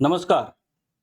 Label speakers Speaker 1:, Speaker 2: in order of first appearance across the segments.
Speaker 1: नमस्कार.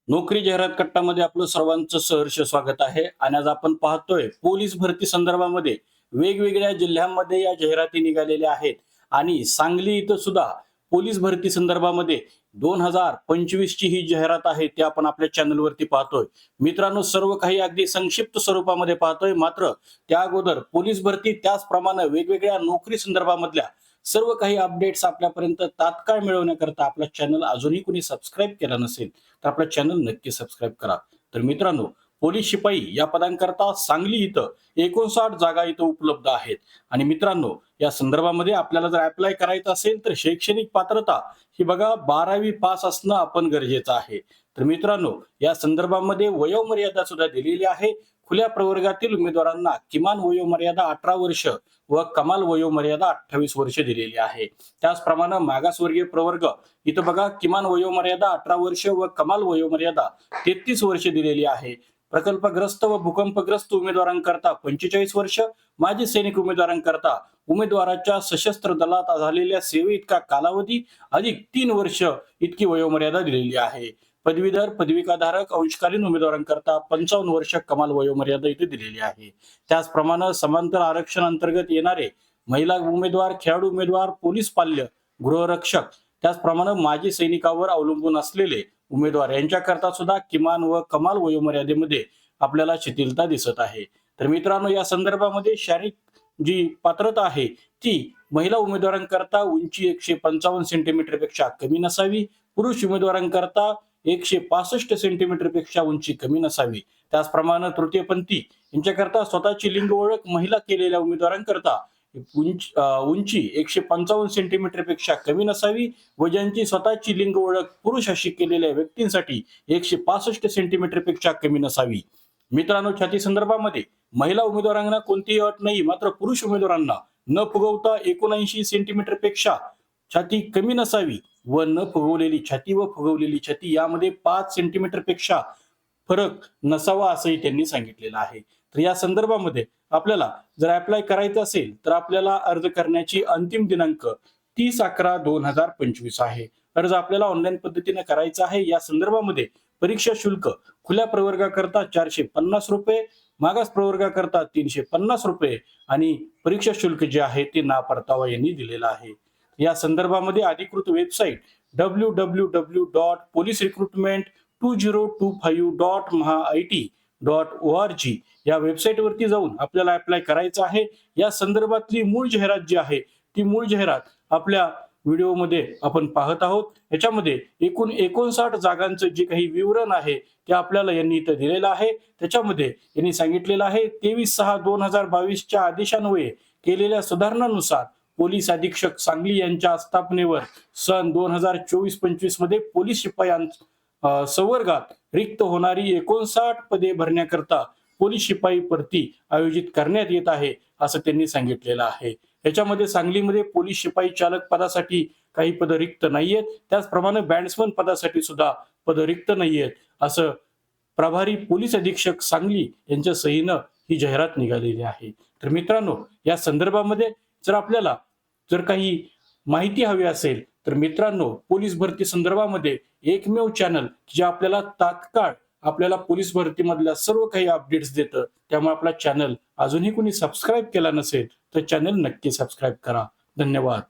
Speaker 1: नोकरी जाहिरात कट्टामध्ये आपलं सर्वांचं सहर्ष स्वागत आहे. आणि आज आपण पाहतोय पोलीस भरती संदर्भामध्ये वेगवेगळ्या जिल्ह्यांमध्ये या जाहिराती निघालेल्या आहेत. आणि सांगली इथं सुद्धा पोलीस भरती संदर्भामध्ये दोन हजार पंचवीसची ही जाहिरात आहे ती आपण आपल्या चॅनलवरती पाहतोय. मित्रांनो सर्व काही अगदी संक्षिप्त स्वरूपामध्ये पाहतोय. मात्र त्या अगोदर पोलीस भरती त्याचप्रमाणे वेगवेगळ्या नोकरी संदर्भामधल्या सर्व काही अपडेट्स आपल्यापर्यंत तात्काळ मिळवण्याकरता आपला चॅनल अजूनही कोणी सबस्क्राईब केला नसेल तर आपला चॅनल नक्की सबस्क्राईब करा. तर मित्रांनो पोलीस शिपाई या पदांकरता सांगली इथं एकोणसाठ जागा इथं उपलब्ध आहेत. आणि मित्रांनो या संदर्भामध्ये आपल्याला जर अप्लाय करायचं असेल तर शैक्षणिक पात्रता ही बघा बारावी पास असणं आपण गरजेचं आहे. तर मित्रांनो या संदर्भामध्ये वयोमर्यादा सुद्धा दिलेली आहे. खुल्या प्रवर्गातील उमेदवारांना किमान वयोमर्यादा अठरा वर्ष व कमाल वयोमर्यादा अठ्ठावीस वर्ष दिलेली आहे. त्याचप्रमाणे मागासवर्गीय प्रवर्ग इथं बघा किमान वयोमर्यादा अठरा वर्ष व कमाल वयोमर्यादा तेहतीस वर्ष दिलेली आहे. प्रकल्पग्रस्त व भूकंपग्रस्त उमेदवारांकरता पंचेचाळीस वर्ष माजी सैनिक उमेदवारांकरता उमेदवाराच्या सशस्त्र दलात झालेल्या सेवे इतका कालावधी अधिक तीन वर्ष इतकी वयोमर्यादा दिलेली आहे. पदवीधर पदविकाधारक अंशकालीन उमेदवारांकरता पंचावन्न वर्ष कमाल वयोमर्यादा इथे दिलेली आहे. त्याचप्रमाणे समांतर आरक्षण अंतर्गत येणारे महिला उमेदवार खेळाडू उमेदवार पोलीस पाल्य गृहरक्षक त्याचप्रमाणे माजी सैनिकावर अवलंबून असलेले उमेदवार यांच्याकरता सुद्धा किमान व कमाल वयोमर्यादेमध्ये आपल्याला शिथिलता दिसत आहे. तर मित्रांनो या संदर्भामध्ये शारीरिक जी पात्रता आहे ती महिला उमेदवारांकरता उंची एकशे पंचावन्न सेंटीमीटरपेक्षा कमी नसावी पुरुष उमेदवारांकरता एकशे पासष्ट सेंटीमीटरपेक्षा उंची कमी नसावी. त्याचप्रमाणे तृतीयपंथी यांच्याकरता स्वतःची लिंग ओळख महिला केलेल्या उमेदवारांकरता उंच उंची एकशे पंचावन्न सेंटीमीटरपेक्षा कमी नसावी व ज्यांची स्वतःची लिंग ओळख पुरुष अशी केलेल्या व्यक्तींसाठी एकशे पासष्ट सेंटीमीटरपेक्षा कमी नसावी. मित्रांनो छाती संदर्भामध्ये महिला उमेदवारांना कोणतीही अट नाही मात्र पुरुष उमेदवारांना न फुगवता एकोणऐंशी सेंटीमीटरपेक्षा छाती कमी नसावी. व न फुगवलेली छाती व फुगवलेली छाती यामध्ये पाच सेंटीमीटरपेक्षा फरक नसावा असंही त्यांनी सांगितलेलं आहे. तर या संदर्भामध्ये आपल्याला जर अप्लाय करायचं असेल तर आपल्याला अर्ज करण्याची अंतिम दिनांक तीस अकरा दोन हजार पंचवीस आहे. अर्ज आपल्याला ऑनलाईन पद्धतीने करायचा आहे. या संदर्भामध्ये परीक्षा शुल्क खुल्या प्रवर्गाकरता चारशे पन्नास रुपये मागास प्रवर्गाकरता तीनशे पन्नास रुपये आणि परीक्षा शुल्क जे आहे ते ना परतावा यांनी दिलेलं आहे. या संदर्भामध्ये अधिकृत website W W W dot police recruitment two zero two five dot Maha I T dot O R G या वेबसाईटवरती जाऊन आपल्याला अप्लाय करायचं आहे. या संदर्भातली मूळ जाहिरात जी आहे ती मूळ जाहिरात आपल्या व्हिडिओमध्ये आपण पाहत आहोत. याच्यामध्ये एकूण एकोणसाठ जागांचं जे काही विवरण आहे ते आपल्याला यांनी इथं दिलेलं आहे. त्याच्यामध्ये यांनी सांगितलेलं आहे तेवीस सहा दोन हजार बावीसच्या आदेशान्वये केलेल्या सुधारणानुसार पोलीस अधीक्षक सांगली यांच्या स्थापनेवर सन दोन हजार चोवीस पंचवीसमध्ये पोलीस शिपायां संवर्गात रिक्त होणारी एकोणसाठ पदे भरण्याकरता पोलीस शिपाई भरती आयोजित करण्यात येत आहे असं त्यांनी सांगितलेलं आहे. याच्यामध्ये सांगलीमध्ये पोलीस शिपाई चालक पदासाठी काही पद रिक्त नाहीयेत त्याचप्रमाणे बँड्समन पदासाठी सुद्धा पद रिक्त नाहीयेत असं प्रभारी पोलीस अधीक्षक सांगली यांच्या सहीनं ही जाहिरात निघालेली आहे. तर मित्रांनो या संदर्भामध्ये जर आपल्याला जर काही माहिती हवी असेल तर मित्रांनो पोलीस भरती संदर्भामध्ये एकमेव चॅनल जे आपल्याला तात्काळ आपल्याला पोलीस भरतीमधल्या सर्व काही अपडेट्स देतं त्यामुळे आपला चॅनल अजूनही कोणी सबस्क्राईब केला नसेल तर चॅनल नक्की सबस्क्राईब करा. धन्यवाद.